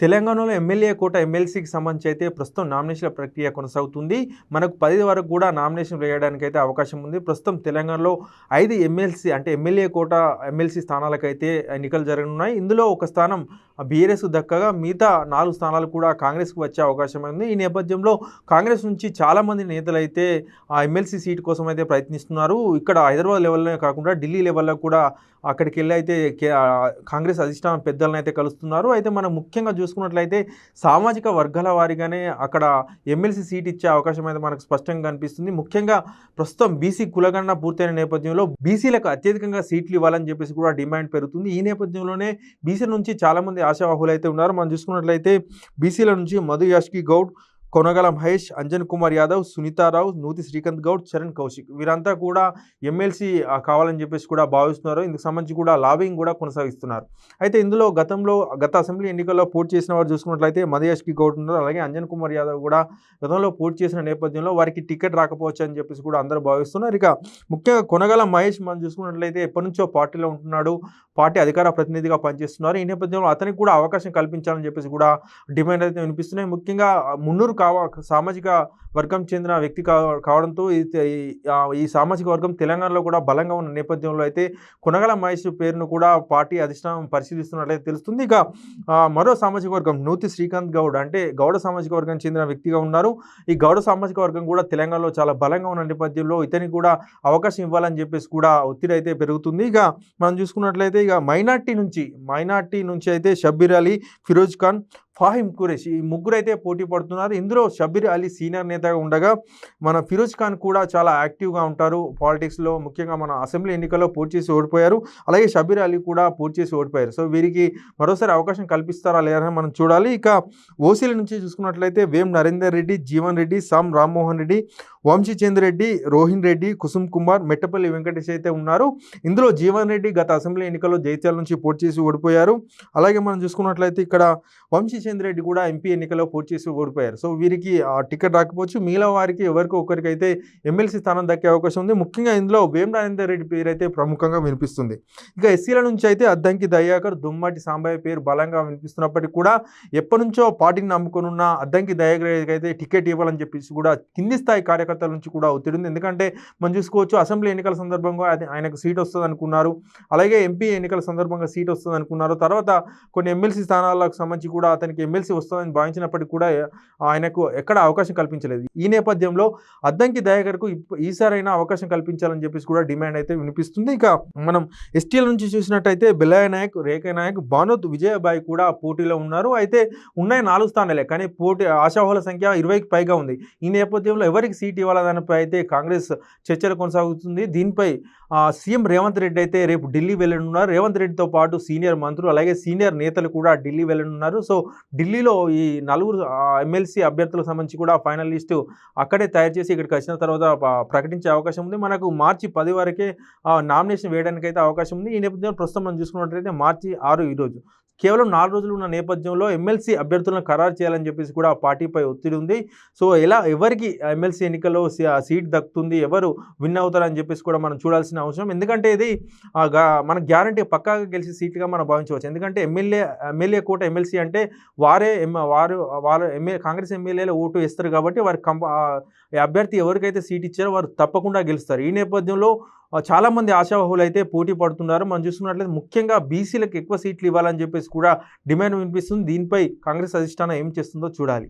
తెలంగాణలో ఎమ్మెల్యే కోట ఎమ్మెల్సీకి సంబంధించి అయితే ప్రస్తుతం నామినేషన్ల ప్రక్రియ కొనసాగుతుంది. మనకు పది వరకు కూడా నామినేషన్ వేయడానికి అయితే అవకాశం ఉంది. ప్రస్తుతం తెలంగాణలో ఐదు ఎమ్మెల్సీ అంటే ఎమ్మెల్యే కోట ఎమ్మెల్సీ స్థానాలకైతే ఎన్నికలు జరగనున్నాయి. ఇందులో ఒక స్థానం బీఆర్ఎస్ దక్కగా మిగతా నాలుగు స్థానాలు కూడా కాంగ్రెస్కి వచ్చే అవకాశం ఉంది. ఈ నేపథ్యంలో కాంగ్రెస్ నుంచి చాలామంది నేతలు అయితే ఆ ఎమ్మెల్సీ సీట్ కోసం అయితే ప్రయత్నిస్తున్నారు. ఇక్కడ హైదరాబాద్ లెవెల్లో కాకుండా ఢిల్లీ లెవెల్లో కూడా అక్కడికి వెళ్ళి అయితే కే- కాంగ్రెస్ అధిష్టానం పెద్దలను అయితే కలుస్తున్నారు. అయితే మనం ముఖ్యంగా చూసుకున్నట్లయితే సామాజిక వర్గాల వారిగానే అక్కడ ఎమ్మెల్సీ సీట్ ఇచ్చే అవకాశం అయితే మనకు స్పష్టంగా కనిపిస్తుంది. ముఖ్యంగా ప్రస్తుతం బీసీ కులగణన పూర్తయిన నేపథ్యంలో బీసీలకు అత్యధికంగా సీట్లు ఇవ్వాలని చెప్పేసి కూడా డిమాండ్ పెరుగుతుంది. ఈ నేపథ్యంలోనే బీసీ నుంచి చాలామంది ఆశావాహులు అయితే ఉన్నారు. మనం చూసుకున్నట్లయితే బీసీల నుంచి మధు యాష్కి గౌడ్ కొనగల మహేష్ అంజన్ కుమార్ యాదవ్ సునీతారావు నూతి శ్రీకాంత్ గౌడ్ చరణ్ కౌశిక్. వీరంతా కూడా ఎమ్మెల్సీ కావాలని చెప్పేసి కూడా భావిస్తున్నారు. ఇందుకు సంబంధించి కూడా లాబింగ్ కూడా కొనసాగిస్తున్నారు. అయితే ఇందులో గతంలో గత అసెంబ్లీ ఎన్నికల్లో పోటీ చేసిన వారు చూసుకున్నట్లయితే మధుయాష్కి గౌడ్ ఉన్నారు. అలాగే అంజన్ కుమార్ యాదవ్ కూడా గతంలో పోటీ చేసిన నేపథ్యంలో వారికి టికెట్ రాకపోవచ్చు అని చెప్పేసి కూడా అందరూ భావిస్తున్నారు. ఇక ముఖ్యంగా కొనగల మహేష్ మనం చూసుకున్నట్లయితే ఎప్పటి నుంచో పార్టీలో ఉంటున్నాడు. పార్టీ అధికార ప్రతినిధిగా పనిచేస్తున్నారు. ఈ నేపథ్యంలో అతనికి కూడా అవకాశం కల్పించాలని చెప్పేసి కూడా డిమాండ్ అయితే వినిపిస్తున్నాయి. ముఖ్యంగా మున్నూరు కావ సామాజిక వర్గం చెందిన వ్యక్తి కావడంతో ఈ ఈ- సామాజిక వర్గం తెలంగాణలో కూడా బలంగా ఉన్న నేపథ్యంలో అయితే కొనగల మహేష్ పేరును కూడా పార్టీ అధిష్టానం పరిశీలిస్తున్నట్లయితే తెలుస్తుంది. ఇక మరో సామాజిక వర్గం నూతి శ్రీకాంత్ గౌడ్ అంటే గౌడ సామాజిక వర్గం చెందిన వ్యక్తిగా ఉన్నారు. ఈ గౌడ సామాజిక వర్గం కూడా తెలంగాణలో చాలా బలంగా ఉన్న నేపథ్యంలో ఇతనికి కూడా అవకాశం ఇవ్వాలని చెప్పేసి కూడా ఒత్తిడి అయితే పెరుగుతుంది. ఇక మనం చూసుకున్నట్లయితే ఇక మైనార్టీ నుంచి మైనార్టీ నుంచి అయితే షబ్బీర్ అలీ ఫిరోజ్ ఖాన్ ఫాహిమ్ కురేష్ ఈ ముగ్గురు అయితే పోటీ పడుతున్నారు. ఇందులో షబీర్ అలీ సీనియర్ నేతగా ఉండగా మన ఫిరోజ్ ఖాన్ కూడా చాలా యాక్టివ్గా ఉంటారు. పాలిటిక్స్లో ముఖ్యంగా మన అసెంబ్లీ ఎన్నికల్లో పోటీ చేసి ఓడిపోయారు. అలాగే షబీర్ అలీ కూడా పోటీ చేసి ఓడిపోయారు. సో వీరికి మరోసారి అవకాశం కల్పిస్తారా లేదని అని మనం చూడాలి. ఇక ఓసీల నుంచి చూసుకున్నట్లయితే వేం నరేందర్ రెడ్డి జీవన్ రెడ్డి సామ్ రామ్మోహన్ రెడ్డి వంశీచంద్ రెడ్డి రోహిన్ రెడ్డి కుసుమ్ కుమార్ మెట్టపల్లి వెంకటేష్ అయితే ఉన్నారు. ఇందులో జీవన్ రెడ్డి గత అసెంబ్లీ ఎన్నికల్లో జైత్యాల నుంచి పోటీ చేసి ఓడిపోయారు. అలాగే మనం చూసుకున్నట్లయితే ఇక్కడ వంశీ వంశీచంద్ర రెడ్డి కూడా ఎంపీ ఎన్నికల్లో పోటీ చేసి ఓడిపోయారు. సో వీరికి ఆ టికెట్ రాకపోవచ్చు. మిగిలిన వారికి ఎవరికి ఒకరికైతే ఎమ్మెల్సీ స్థానం దక్కే అవకాశం ఉంది. ముఖ్యంగా ఇందులో వేం నరేందర్ రెడ్డి పేరు అయితే ప్రముఖంగా వినిపిస్తుంది. ఇక ఎస్సీల నుంచి అయితే అద్దంకి దయాకర్ దుమ్మటి సాంబయ్య పేరు బలంగా వినిపిస్తున్నప్పటికీ కూడా ఎప్పటి నుంచో పార్టీని నమ్ముకునున్న అద్దంకి దయాకర్ అయితే టికెట్ ఇవ్వాలని చెప్పేసి కూడా కింది స్థాయి కార్యకర్తల నుంచి కూడా ఒత్తిడి ఉంది. ఎందుకంటే మనం చూసుకోవచ్చు అసెంబ్లీ ఎన్నికల సందర్భంగా అది ఆయనకు సీట్ వస్తుంది అనుకున్నారు. అలాగే ఎంపీ ఎన్నికల సందర్భంగా సీట్ వస్తుంది అనుకున్నారు. తర్వాత కొన్ని ఎమ్మెల్సీ స్థానాలకు సంబంధించి కూడా అతనికి ఎమ్మెల్సీ వస్తుందని భావించినప్పటికీ కూడా ఆయనకు ఎక్కడ అవకాశం కల్పించలేదు. ఈ నేపథ్యంలో అద్దంకి దయాకర్కు ఈసారైనా అవకాశం కల్పించాలని చెప్పేసి కూడా డిమాండ్ అయితే వినిపిస్తుంది. ఇక మనం ఎస్టీల నుంచి చూసినట్టయితే బిల్లయ్య నాయక్ రేఖ నాయక్ భానోత్ విజయబాయి కూడా పోటీలో ఉన్నారు. అయితే ఉన్నాయి నాలుగు స్థానాలే కానీ పోటీ ఆశావాహుల సంఖ్య ఇరవైకి పైగా ఉంది. ఈ నేపథ్యంలో ఎవరికి సీట్ ఇవ్వాలా దానిపై అయితే కాంగ్రెస్ చర్చలు కొనసాగుతుంది. దీనిపై ఆ, సీఎం రేవంత్ రెడ్డి అయితే రేపు ఢిల్లీ వెళ్ళనున్నారు. రేవంత్ రెడ్డితో పాటు సీనియర్ మంత్రులు అలాగే సీనియర్ నేతలు కూడా ఢిల్లీ వెళ్ళనున్నారు. సో ఢిల్లీలో ఈ నలుగురు ఎమ్మెల్సీ అభ్యర్థులకు సంబంధించి కూడా ఫైనల్ లిస్టు అక్కడే తయారు చేసి ఇక్కడికి వచ్చిన తర్వాత ప్రకటించే అవకాశం ఉంది. మనకు మార్చి పది వరకే నామినేషన్ వేయడానికి అయితే అవకాశం ఉంది. ఈ నేపథ్యంలో ప్రస్తుతం మనం చూసుకున్నట్లయితే మార్చి ఆరు ఈరోజు. కేవలం నాలుగు రోజులు ఉన్న నేపథ్యంలో ఎమ్మెల్సీ అభ్యర్థులను ఖరారు చేయాలని చెప్పేసి కూడా ఆ పార్టీపై ఒత్తిడి ఉంది. సో ఎలా ఎవరికి ఎమ్మెల్సీ ఎన్నికల్లో సీట్ దక్కుతుంది ఎవరు విన్ అవుతారని చెప్పేసి కూడా మనం చూడాల్సిన అవసరం. ఎందుకంటే ఇది మన గ్యారంటీ పక్కాగా గెలిచే సీట్గా మనం భావించవచ్చు. ఎందుకంటే ఎమ్మెల్యే ఎమ్మెల్యే కోట ఎమ్మెల్సీ అంటే వారే వారు వారు ఎమ్మెల్యే కాంగ్రెస్ ఎమ్మెల్యేలు ఓటు వేస్తారు కాబట్టి వారి కంప అభ్యర్థి ఎవరికైతే సీట్ ఇచ్చారో వారు తప్పకుండా గెలుస్తారు. ఈ నేపథ్యంలో చాలామంది ఆశావహులు అయితే పోటీ పడుతున్నారు. మనం చూసుకున్నట్లయితే ముఖ్యంగా బీసీలకు ఎక్కువ సీట్లు ఇవ్వాలని చెప్పేసి కూడా డిమాండ్ వినిపిస్తుంది. దీనిపై కాంగ్రెస్ అధిష్టానం ఏం చేస్తుందో చూడాలి.